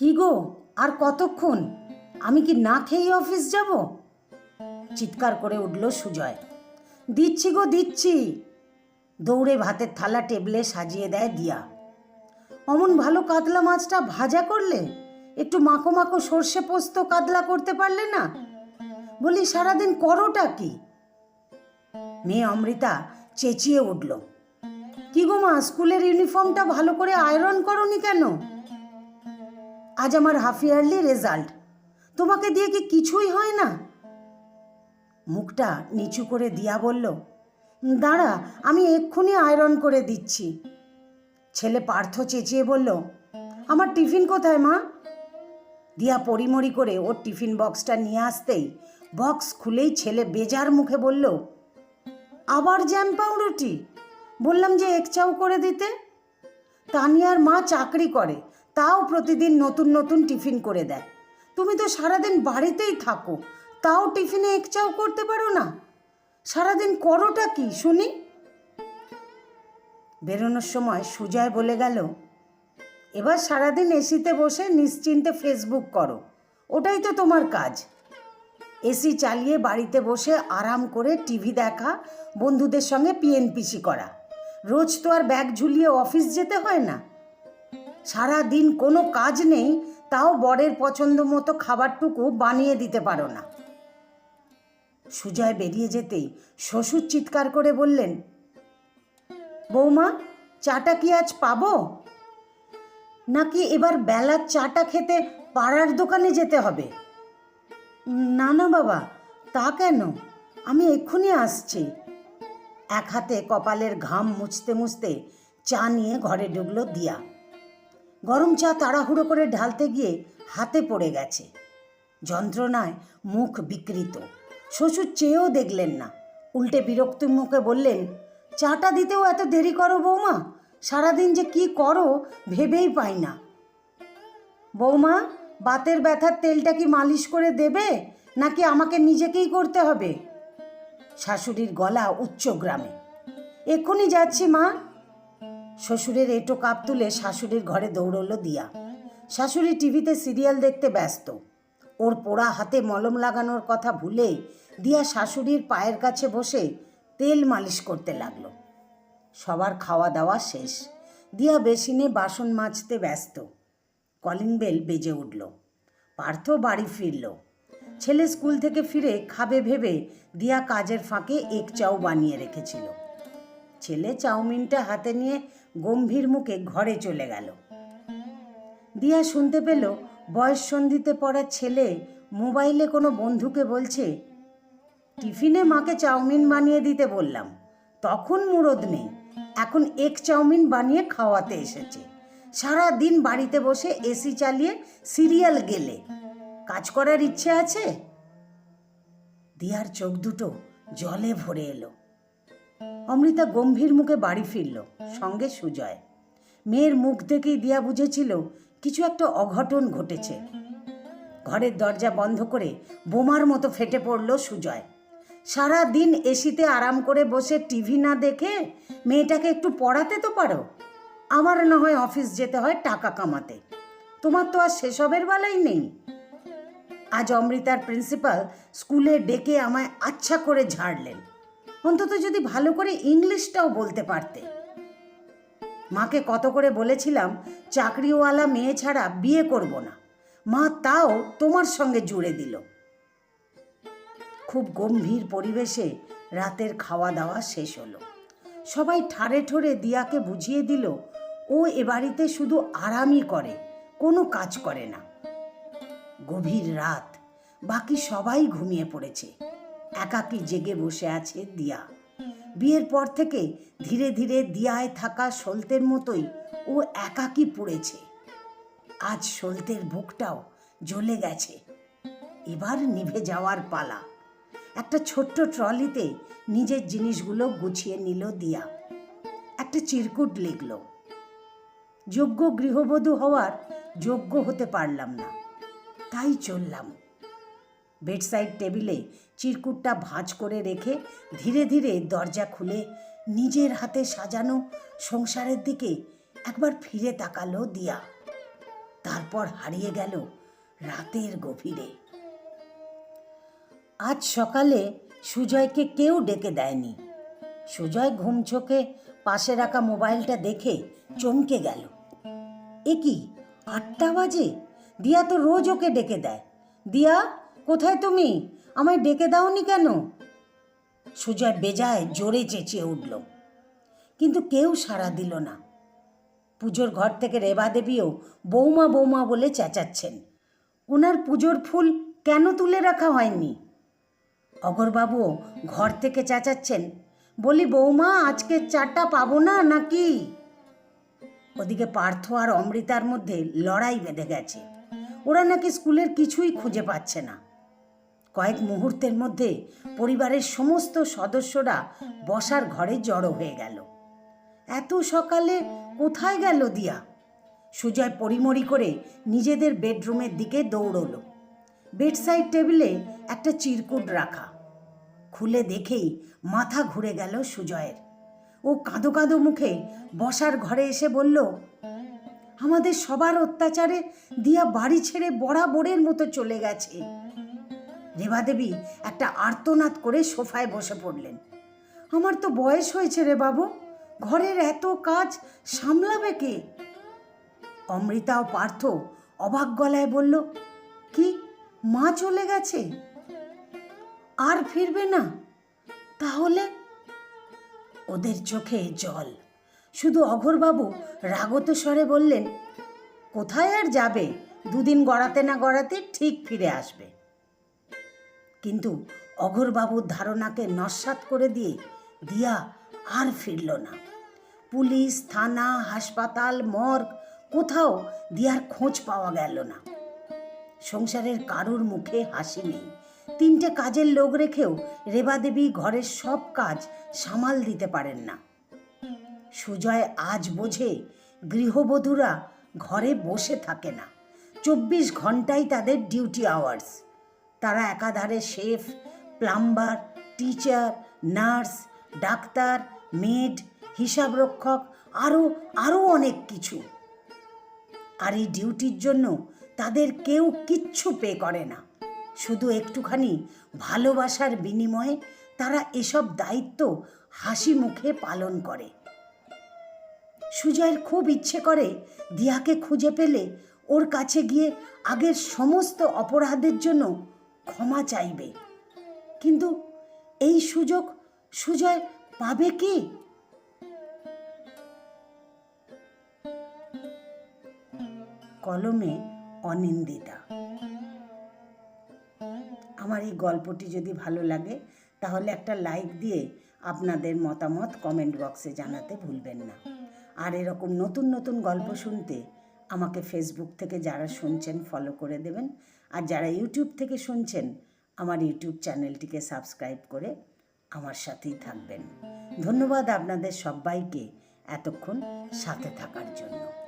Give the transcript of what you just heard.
কি গো? আর কতক্ষণ? আমি কি না খেয়ে অফিস যাব? চিৎকার করে উঠল সুজয়। দিচ্ছি গো, দিচ্ছি। দৌড়ে ভাতের থালা টেবলে সাজিয়ে দেয় দিয়া। অমন ভালো কাতলা মাছটা ভাজা করলে? একটু মাখো মাখো সর্ষে পোস্ত কাতলা করতে পারলে না? বলি, সারাদিন করোটা কি? মেয়ে অমৃতা চেঁচিয়ে উঠল। কি গো মা, স্কুলের ইউনিফর্মটা ভালো করে আয়রন করনি কেন? আজ আমার হাফ ইয়ারলি রেজাল্ট। তোমাকে দিয়ে কি কিছুই হয় না? মুখটা নিচু করে দিয়া বলল, দাঁড়া, আমি এক্ষুনি আয়রন করে দিচ্ছি। ছেলে পার্থ চেঁচিয়ে বলল, আমার টিফিন কোথায় মা? দিয়া পরিমরি করে ওর টিফিন বক্সটা নিয়ে আসতেই বক্স খুলেই ছেলে বেজার মুখে বলল, আবার জ্যাম পাউরুটি? বললাম যে এক চাও করে দিতে? তানিয়ার মা চাকরি করে তাও প্রতিদিন নতুন নতুন টিফিন করে দেয়। তুমি তো সারাদিন বাড়িতেই থাকো, তাও টিফিনে এক চাও করতে পারো না। সারাদিন করোটা কি, শুনি? বেরোনোর সময় সুজয় বলে গেল, এবার সারাদিন এসিতে বসে নিশ্চিন্তে ফেসবুক করো, ওটাই তো তোমার কাজ। এসি চালিয়ে বাড়িতে বসে আরাম করে টিভি দেখা, বন্ধুদের সঙ্গে পিএনপিসি করা। রোজ তো আর ব্যাগ ঝুলিয়ে অফিস যেতে হয় না। সারা দিন কোনো কাজ নেই, তাও বরের পছন্দ মতো খাবারটুকু বানিয়ে দিতে পারো না। সুজয় বেরিয়ে যেতেই শ্বশুর চিৎকার করে বললেন, বৌমা, চাটা কি আজ পাবো? নাকি এবার বেলার চাটা খেতে পাড়ার দোকানে যেতে হবে? না না বাবা, তা কেন? আমি এক্ষুনি আসছি। এক হাতে কপালের ঘাম মুছতে মুছতে চা নিয়ে ঘরে ঢুকলো দিয়া। গরম চা তাড়াহুড়ো করে ঢালতে গিয়ে হাতে পড়ে গেছে। যন্ত্রণায় মুখ বিকৃত। শ্বশুর চেয়েও দেখলেন না। উল্টে বিরক্ত মুখে বললেন, চাটা দিতেও এত দেরি করো বৌমা? সারাদিন যে কি করো ভেবেই পাই না। বৌমা, বাতের ব্যথার তেলটা কি মালিশ করে দেবে? নাকি আমাকে নিজেকেই করতে হবে? শাশুড়ির গলা উচ্চ গ্রামে। এক্ষুনি যাচ্ছি মা। শ্বশুরের এটো কাপ তুলে শাশুড়ির ঘরে দৌড়লো দিয়া। শাশুড়ি টিভিতে সিরিয়াল দেখতে ব্যস্ত। ওর পোড়া হাতে মলম লাগানোর কথা ভুলে দিয়া শাশুড়ির পায়ের কাছে বসে তেল মালিশ করতে লাগল। সবার খাওয়া দাওয়া শেষ। দিয়া বেসিনে বাসন মাজতে ব্যস্ত। কলিং বেল বেজে উঠল। পার্থ বাড়ি ফিরল। ছেলে স্কুল থেকে ফিরে খাবে ভেবে দিয়া কাজের ফাঁকে এক চাও বানিয়ে রেখেছিল। ছেলে চাউমিনটা হাতে নিয়ে গম্ভীর মুখে ঘরে চলে গেল। দিয়া শুনতে পেল বয়স সন্ধিতে পড়া ছেলে মোবাইলে কোনো বন্ধুকে বলছে, টিফিনে মাকে চাউমিন বানিয়ে দিতে বললাম। তখন মুরদ নেই। এখন এক চাউমিন বানিয়ে খাওয়াতে এসেছে। সারা দিন বাড়িতে বসে এসি চালিয়ে সিরিয়াল গেলে। কাজ করার ইচ্ছে আছে? দিয়ার চোখ দুটো জলে ভরে এলো। অমৃতা গম্ভীর মুখে বাড়ি ফিরল, সঙ্গে সুজয়। মেয়ের মুখ থেকেই দিয়া বুঝেছিল, কিছু একটা অঘটন ঘটেছে। ঘরের দরজা বন্ধ করে বোমার মতো ফেটে পড়ল সুজয়। সারা দিন এসিতে আরাম করে বসে টিভি না দেখে মেয়েটাকে একটু পড়াতে তো পারো? আমার না হয় অফিস যেতে হয় টাকা কামাতে। তোমার তো আর সেসবের বেলাই নেই। আজ অমৃতার প্রিন্সিপাল স্কুলে ডেকে আমায় আচ্ছা করে ঝাড়লেন। অন্তত যদি ভালো করে ইংলিশটাও বলতে পারতে। মাকে কত করে বলেছিলাম, চাকরিওয়ালা মেয়ে ছাড়া বিয়ে করব না। মা তাও তোমার সঙ্গে জুড়ে দিল। খুব গম্ভীর পরিবেশে রাতের খাওয়া দাওয়া শেষ হলো। সবাই ঠারে ঠোরে দিয়াকে বুঝিয়ে দিল, ও এ বাড়িতে শুধু আরামই করে, কোনো কাজ করে না। গভীর রাত, বাকি সবাই ঘুমিয়ে পড়েছে। একাকী জেগে বসে আছে দিয়া। বিয়ের পর থেকে ধীরে ধীরে দিয়ায় থাকা সলতের মতোই ও একাকী পড়েছে। আজ সলতের বুকটাও জ্বলে গেছে। এবার নিভে যাওয়ার পালা। একটা ছোট্ট ট্রলিতে নিজের জিনিসগুলো গুছিয়ে নিল দিয়া। একটা চিরকুট লিখল, যোগ্য গৃহবধূ হওয়ার যোগ্য হতে পারলাম না। তাই চললাম। বেডসাইড টেবিলে চিরকুটটা ভাঁজ করে রেখে ধীরে ধীরে দরজা খুলে নিজের হাতে সাজানো সংসারের দিকে একবার ফিরে তাকালো দিয়া। তারপর হারিয়ে গেল রাতের গভীরে। আজ সকালে সুজয়কে কেউ ডেকে দেয়নি। সুজয় ঘুম চোখে পাশে রাখা মোবাইলটা দেখে চমকে গেল। এ কি, আটটা বাজে? দিয়া তো রোজ ওকে ডেকে দেয়। দিয়া কোথায় তুমি? আমায় ডেকে দাওনি কেন? সুজয় বেজায় জোরে চেঁচিয়ে উঠল। কিন্তু কেউ সাড়া দিল না। পুজোর ঘর থেকে রেবা দেবীও বৌমা বৌমা বলে চেঁচাচ্ছেন। ওনার পুজোর ফুল কেন তুলে রাখা হয়নি? অগরবাবুও ঘর থেকে চেঁচাচ্ছেন। বলি, বৌমা, আজকে চারটা পাবো না নাকি? ওদিকে পার্থ আর অমৃতার মধ্যে লড়াই বেঁধে গেছে। ওরা নাকি স্কুলের কিছুই খুঁজে পাচ্ছে না। কয়েক মুহূর্তের মধ্যে পরিবারের সমস্ত সদস্যরা বসার ঘরে জড়ো হয়ে গেল। এত সকালে কোথায় গেল দিয়া? সুজয় পরিমরি করে নিজেদের বেডরুমের দিকে দৌড়ল। বেডসাইড টেবিলে একটা চিরকুট রাখা। খুলে দেখেই মাথা ঘুরে গেল সুজয়ের। ও কাঁদো কাঁদো মুখে বসার ঘরে এসে বলল, আমাদের সবার অত্যাচারে দিয়া বাড়ি ছেড়ে বরাবরের মতো চলে গেছে। রেবা দেবী একটা আর্তনাদ করে সোফায় বসে পড়লেন। আমার তো বয়স হয়েছে রে বাবু, ঘরের এত কাজ সামলাবে কে? অমৃতা ও পার্থ অবাক গলায় বলল, কি, মা চলে গেছে? আর ফিরবে না? তাহলে? ওদের চোখে জল। শুধু অঘরবাবু রাগত স্বরে বললেন, কোথায় আর যাবে? দুদিন গড়াতে না গড়াতে ঠিক ফিরে আসবে। কিন্তু অঘরবাবুর ধারণাকে নস্বাত করে দিয়ে দিয়া আর ফিরল না। পুলিশ, থানা, হাসপাতাল, মর্গ, কোথাও দিয়ার খোঁজ পাওয়া গেল না। সংসারের কারুর মুখে হাসি নেই। তিনটে কাজের লোক রেখেও রেবাদেবী ঘরের সব কাজ সামাল দিতে পারেন না। সুজয় আজ বোঝে গৃহবধূরা ঘরে বসে থাকে না। চব্বিশ ঘন্টাই তাদের ডিউটি আওয়ার্স। তারা একাধারে chef, plumber, teacher, nurse, doctor, maid, হিসাবরক্ষক আরও আরও অনেক কিছু। আর এই ডিউটির জন্য তাদের কেউ কিচ্ছু পে করে না। শুধু একটুখানি ভালোবাসার বিনিময়ে তারা এসব দায়িত্ব হাসি মুখে পালন করে। সুজয়ের খুব ইচ্ছে করে দিয়াকে খুঁজে পেলে ওর কাছে গিয়ে আগের সমস্ত অপরাধের জন্য ক্ষমা চাইবে। কিন্তু এই সুযোগ সুজয় পাবে কি? কলমে অনিন্দিতা। আমার এই গল্পটি যদি ভালো লাগে, তাহলে একটা লাইক দিয়ে আপনাদের মতামত কমেন্ট বক্সে জানাতে ভুলবেন না। আর এরকম নতুন নতুন গল্প শুনতে আমাকে ফেসবুক থেকে যারা শুনছেন ফলো করে দেবেন। আর যারা ইউটিউব থেকে শুনছেন, আমার ইউটিউব চ্যানেলটিকে সাবস্ক্রাইব করে আমার সাথেই থাকবেন। ধন্যবাদ আপনাদের সবাইকে এতক্ষণ সাথে থাকার জন্য।